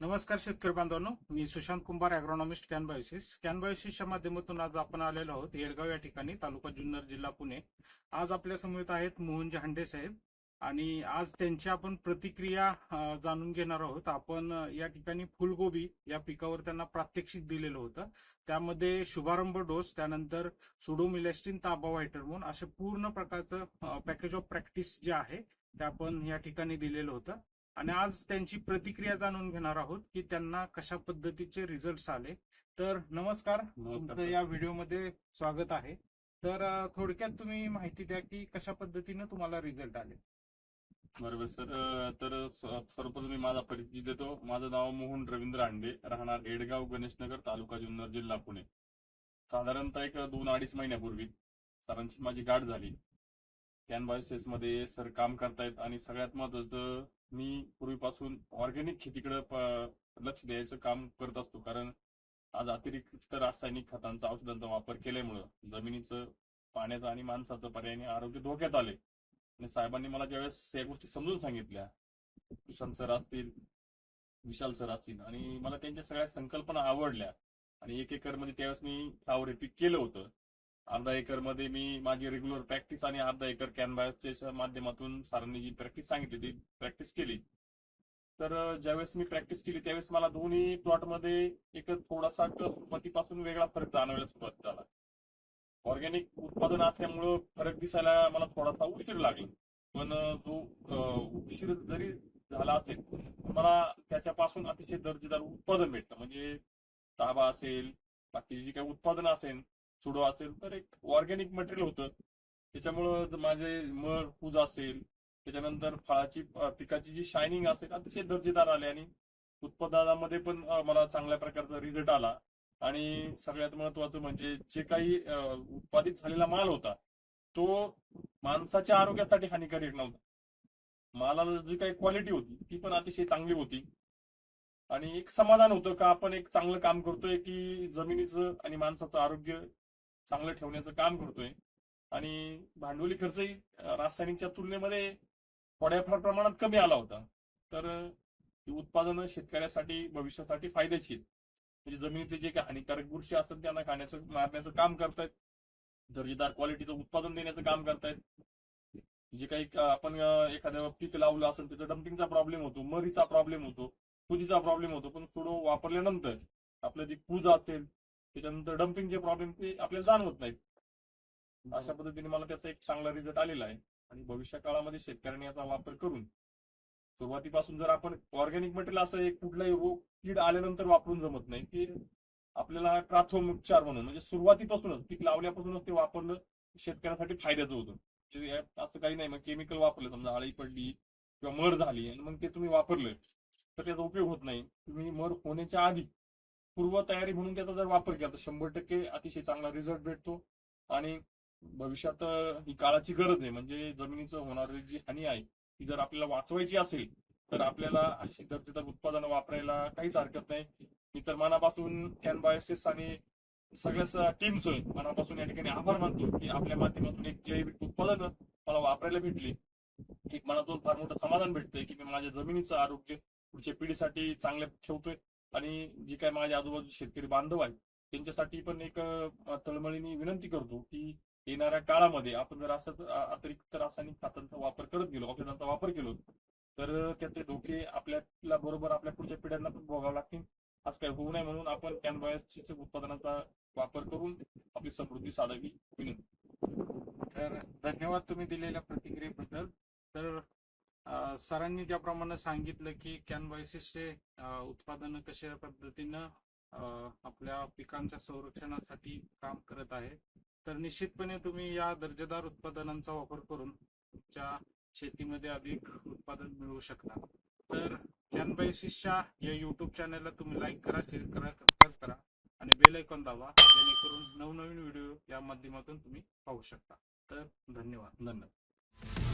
नमस्कार शेतकरी बांधवांनो मी सुशांत कुंभार अॅग्रॉनॉमिस्ट कॅनबायोसिस कॅनबायोसिसच्या माध्यमातून आज आपण आलेलो आहोत येडगाव या ठिकाणी तालुका जुन्नर जिल्हा पुणे. आज आपल्यासमोर आहेत मोहन हांडे साहेब आणि आज त्यांची आपण प्रतिक्रिया जाणून घेणार आहोत. आपण या ठिकाणी फुलगोबी या पिकावर त्यांना प्रात्यक्षिक दिलेलं होतं. त्यामध्ये शुभारंभ डोस त्यानंतर सुडोमिलेस्टिन ताबा व्हायटरमोन असे पूर्ण प्रकारचं पॅकेज ऑफ प्रॅक्टिस जे आहे ते आपण या ठिकाणी दिलेलं होतं. आणि आज त्यांची प्रतिक्रिया जाणून घेणार आहोत की त्यांना कशा पद्धतीचे रिझल्ट आले. तर नमस्कार तुमचं या व्हिडिओमध्ये स्वागत आहे. तर थोडक्यात तुम्ही माहिती द्या की कशा पद्धतीनं तुम्हाला रिझल्ट आले. बरोबर सर. तर सर्वप्रथम मी माझा परिचय देतो. माझं नाव मोहन रवींद्र हांडे राहणार एडगाव गणेशनगर तालुका जुन्नर जिल्हा पुणे. साधारणतः एक दोन अडीच महिन्यापूर्वी सरांची माझी गाठ झाली. कॅनमध्ये सर काम करतायत आणि सगळ्यात महत्वाचं मी पूर्वीपासून ऑर्गॅनिक शेतीकडे लक्ष द्यायचं काम करत असतो. कारण आज अतिरिक्त रासायनिक खतांचा औषधांचा वापर केल्यामुळं जमिनीचं पाण्याचं आणि माणसाचं पर्यायाने आरोग्य धोक्यात आले आणि साहेबांनी मला ज्यावेळेस या गोष्टी समजून सांगितल्या किशन सर असतील विशाल सर असतील आणि मला त्यांच्या सगळ्या संकल्पना आवडल्या आणि एक एकरमध्ये त्यावेळेस मी फ्लावर पीक केलं होतं. अर्धा एकरमध्ये मी माझी रेग्युलर प्रॅक्टिस आणि अर्धा एकर कॅनव्हासच्या माध्यमातून सरांनी जी प्रॅक्टिस सांगितली ती प्रॅक्टिस केली. तर ज्यावेळेस मी प्रॅक्टिस केली त्यावेळेस मला दोन्ही प्लॉटमध्ये एक थोडासा मतीपासून वेगळा फरक जाणवायला सुरुवात झाला. ऑर्गॅनिक उत्पादन असल्यामुळं फरक दिसायला मला थोडासा उशीर लागला. पण तो उशीर जरी झाला असेल मला त्याच्यापासून अतिशय दर्जेदार उत्पादन भेटतं म्हणजे ताबा असेल बाकी जी काही उत्पादन असेल सुडो असेल तर एक ऑर्गॅनिक मटेरियल होतं. त्याच्यामुळं माझे मळ पूज असेल. त्याच्यानंतर फळाची पिकाची जी शायनिंग असेल अतिशय दर्जेदार आले आणि उत्पादनामध्ये पण मला चांगल्या प्रकारचा रिझल्ट आला. आणि सगळ्यात महत्वाचं म्हणजे जे काही उत्पादित झालेला माल होता तो माणसाच्या आरोग्यासाठी हानिकारक नव्हता. मालाला जी काही क्वालिटी होती ती पण अतिशय चांगली होती. आणि एक समाधान होतं का आपण एक चांगलं काम करतोय की जमिनीचं आणि माणसाचं आरोग्य चांगलं ठेवण्याचं काम करतोय. आणि भांडवली खर्चही रासायनिकच्या तुलनेमध्ये थोड्याफार प्रमाणात कमी आला होता. तर ही उत्पादनं शेतकऱ्यासाठी भविष्यासाठी फायद्याची म्हणजे जमिनीतले जे काही हानिकारक बुरशी असतात त्यांना खाण्याचं मारण्याचं काम करतायत. दर्जेदार क्वालिटीचं उत्पादन देण्याचं काम करतायत. जे काही आपण एखाद्या एखादं पीक लावलं असेल त्याचा डम्पिंगचा प्रॉब्लेम होतो मरीचा प्रॉब्लेम होतो कुजीचा प्रॉब्लेम होतो पण थोडं वापरल्यानंतर आपलं जे कूज असेल त्याच्यानंतर डम्पिंगचे प्रॉब्लेम ते आपल्याला जाणवत नाहीत. अशा पद्धतीने मला त्याचा एक चांगला रिझल्ट आलेला आहे. आणि भविष्य काळामध्ये शेतकऱ्यांनी याचा वापर करून सुरुवातीपासून जर आपण ऑर्गॅनिक मटेरियल असं एक कुठलाही रोग कीड आल्यानंतर वापरून जमत नाही की आपल्याला प्राथमिकचार म्हणून म्हणजे सुरुवातीपासूनच पीक लावल्यापासूनच ते वापरलं शेतकऱ्यासाठी फायद्याचं होतं. म्हणजे असं काही नाही मग केमिकल वापरलं समजा आळी पडली किंवा मर झाली आणि मग ते तुम्ही वापरलं तर त्याचा उपयोग होत नाही. तुम्ही मर होण्याच्या आधी पूर्व तयारी म्हणून त्याचा जर वापर केला तर शंभर टक्के अतिशय चांगला रिझल्ट भेटतो. आणि भविष्यात ही काळाची गरज आहे. म्हणजे जमिनीचं होणारी जी हानी आहे ती जर आपल्याला वाचवायची असेल तर आपल्याला अशी दर्जेदार उत्पादनं वापरायला काहीच हरकत नाही. मी तर मनापासून कॅन बायोसिस आणि सगळ्याच टीमचं मनापासून या ठिकाणी आभार मानतो की आपल्या माध्यमातून एक जैविक उत्पादन मला वापरायला भेटली. एक मनातून फार मोठं समाधान भेटतंय की मी माझ्या जमिनीचं आरोग्य पुढच्या पिढीसाठी चांगलं ठेवतोय. आणि जे काय माझ्या आजूबाजूचे शेतकरी बांधव आहेत त्यांच्यासाठी पण एक तळमळीने विनंती करतो की येणाऱ्या काळामध्ये आपण जर असं अतिरिक्त रासायनिक खतांचा वापर करत गेलो औषधांचा वापर केलो तर त्याचे धोके आपल्याला बरोबर आपल्या पुढच्या पिढ्यांना पण भोगावे लागतील. असं काही होऊ नये म्हणून आपण कॅनबायसच्या उत्पादनाचा वापर करून आपली समृद्धी साधावी. विनंती. तर धन्यवाद तुम्ही दिलेल्या प्रतिक्रियेबद्दल. तर सरांनी ज्याप्रमाणे सांगितलं की कॅनबायसिसचे उत्पादन कशा पद्धतीनं आपल्या पिकांच्या संरक्षणासाठी काम करत आहे. तर निश्चितपणे तुम्ही या दर्जेदार उत्पादनांचा वापर करून तुमच्या शेतीमध्ये अधिक उत्पादन मिळवू शकता. तर कॅनबायसिसच्या या युट्यूब चॅनलला तुम्ही लाईक करा शेअर करा सबस्क्राईब करा आणि बेल ऐकून दाबा जेणेकरून नवनवीन व्हिडिओ या माध्यमातून तुम्ही पाहू शकता. तर धन्यवाद. धन्यवाद.